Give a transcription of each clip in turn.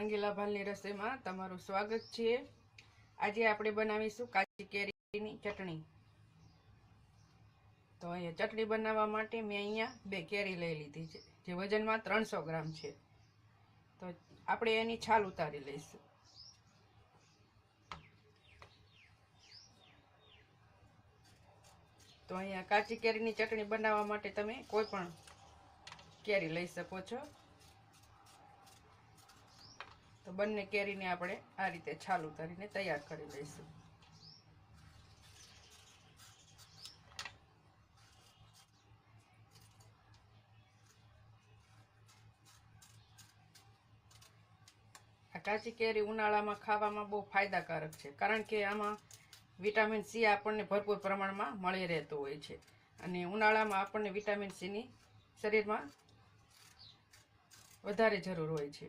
રંગીલા ભાલની રસોઈમાં તમારું સ્વાગત છે. આજે આપણે બનાવીશું કાચી કેરીની ચટણી. તો અહીંયા ચટણી બનાવવા માટે મેં અહીંયા બે કેરી લઈ લીધી છે, જે વજનમાં ત્રણસો ગ્રામ છે. તો આપણે એની છાલ ઉતારી લઈશું. તો અહીંયા કાચી કેરીની ચટણી બનાવવા માટે તમે કોઈ પણ કેરી લઈ શકો છો. તો બંને કેરીને આપણે આ રીતે છાલ ઉતારીને તૈયાર કરી લઈશું. આ કાચી કેરી ઉનાળામાં ખાવામાં બહુ ફાયદાકારક છે, કારણ કે આમાં વિટામિન સી આપણને ભરપૂર પ્રમાણમાં મળી રહેતું હોય છે. અને ઉનાળામાં આપણને વિટામિન સીની શરીરમાં વધારે જરૂર હોય છે.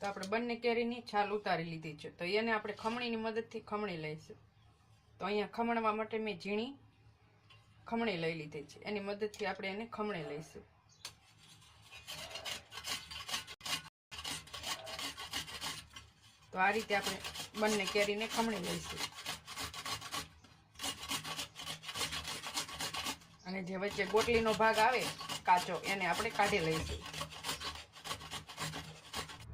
તો આપણે બંને કેરીની છાલ ઉતારી લીધી છે. તો એને આપણે ખમણીની મદદથી ખમણી લઈશું. તો અહીંયા ખમણવા માટે મેં ઝીણી ખમણી લઈ લીધી છે. એની મદદથી આપણે એને ખમણી લઈશું. તો આ રીતે આપણે બંને કેરીને ખમણી લઈશું. અને જે વચ્ચે ગોટલીનો ભાગ આવે કાચો, એને આપણે કાઢી લઈશું.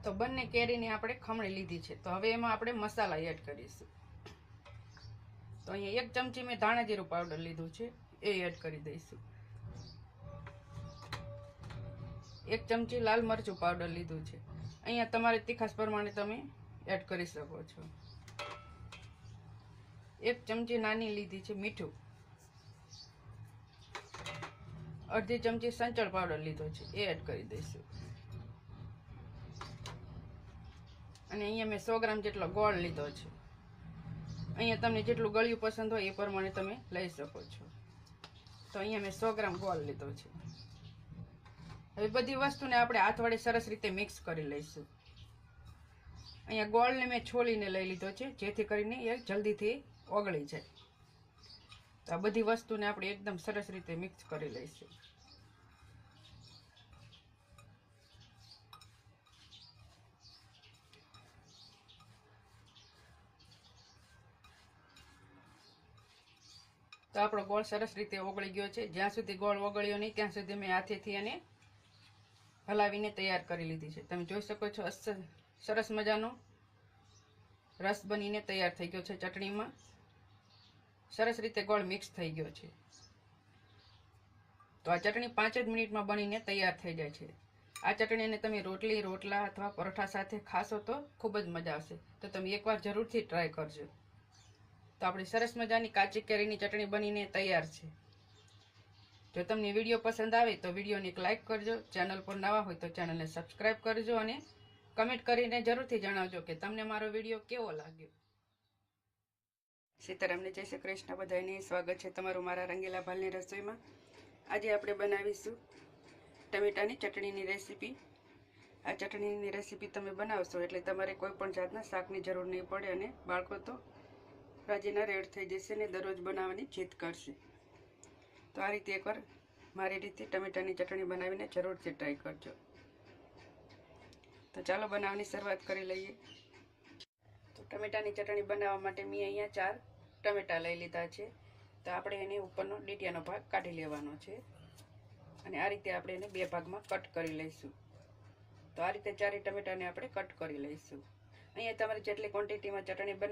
તો બંને કેરીને આપણે ખમણી લીધી છે. તો હવે એમાં આપણે મસાલા એડ કરીશું. તો અહીંયા એક ચમચી મેં ધાણા જીરું પાવડર લીધું છે. એ એડ કરી દઈશું. એક ચમચી લાલ મરચું પાવડર લીધું છે. અહીંયા તમારે તીખાસ પ્રમાણે તમે એડ કરી શકો છો. એક ચમચી નાની લીધી છે મીઠું. અડધી ચમચી સંચળ પાવડર લીધો છે. એ એડ કરી દઈશું. અને અહીંયા મેં સો ગ્રામ જેટલો ગોળ લીધો છે. અહીંયા તમને જેટલું ગળ્યું પસંદ હોય એ પ્રમાણે તમે લઈ શકો છો. તો અહીંયા મેં સો ગ્રામ ગોળ લીધો છે. હવે બધી વસ્તુને આપણે હાથ વડે સરસ રીતે મિક્સ કરી લઈશું. અહીંયા ગોળને મેં છોલીને લઈ લીધો છે, જેથી કરીને એ જલ્દીથી ઓગળી જાય. તો આ બધી વસ્તુને આપણે એકદમ સરસ રીતે મિક્સ કરી લઈશું. તો આપણો ગોળ સરસ રીતે ઓગળી ગયો છે. જ્યાં સુધી ગોળ ઓગળ્યો નહીં, ત્યાં સુધી મેં હાથેથી એને હલાવીને તૈયાર કરી લીધી છે. તમે જોઈ શકો છો સરસ મજાનો રસ બનીને તૈયાર થઈ ગયો છે ચટણીમાં. સરસ રીતે ગોળ મિક્સ થઈ ગયો છે. તો આ ચટણી પાંચ જ મિનિટમાં બનીને તૈયાર થઈ જાય છે. આ ચટણીને તમે રોટલી, રોટલા અથવા પરોઠા સાથે ખાશો તો ખૂબ જ મજા આવશે. તો તમે એકવાર જરૂરથી ટ્રાય કરજો. તો આપણી સરસ મજાની કાચી કેરીની ચટણી બનીને તૈયાર છે. જો તમને વીડિયો પસંદ આવે તો વિડીયોને એક લાઇક કરજો, ચેનલ પર નવા હોય તો ચેનલને સબસ્ક્રાઈબ કરજો અને કમેન્ટ કરીને જરૂરથી જણાવજો કે તમને મારો વીડિયો કેવો લાગ્યો. સીતારામને જય શ્રી કૃષ્ણ, બધાને સ્વાગત છે તમારું મારા રંગીલા ભાલની રસોઈમાં. આજે આપણે બનાવીશું ટમેટાની ચટણીની રેસીપી. આ ચટણીની રેસીપી તમે બનાવશો એટલે તમારે કોઈ પણ જાતના શાકની જરૂર નહીં પડે અને બાળકો તો રાજીના રેડ થઈ જશે ને દરરોજ બનાવવાની જીદ કરશે. તો આ રીતે એકવાર મારી રીતે ટમેટાની ચટણી બનાવીને જરૂરથી ટ્રાય કરજો. તો ચાલો બનાવવાની શરૂઆત કરી લઈએ. તો ટમેટાની ચટણી બનાવવા માટે મેં અહીંયા ચાર ટમેટા લઈ લીધા છે. તો આપણે એને ઉપરનો ડીટિયાનો ભાગ કાઢી લેવાનો છે. અને આ રીતે આપણે એને બે ભાગમાં કટ કરી લઈશું. તો આ રીતે ચારે ટમેટાને આપણે કટ કરી લઈશું. અહીંયા તમારે જેટલી ક્વોન્ટિટીમાં ચટણી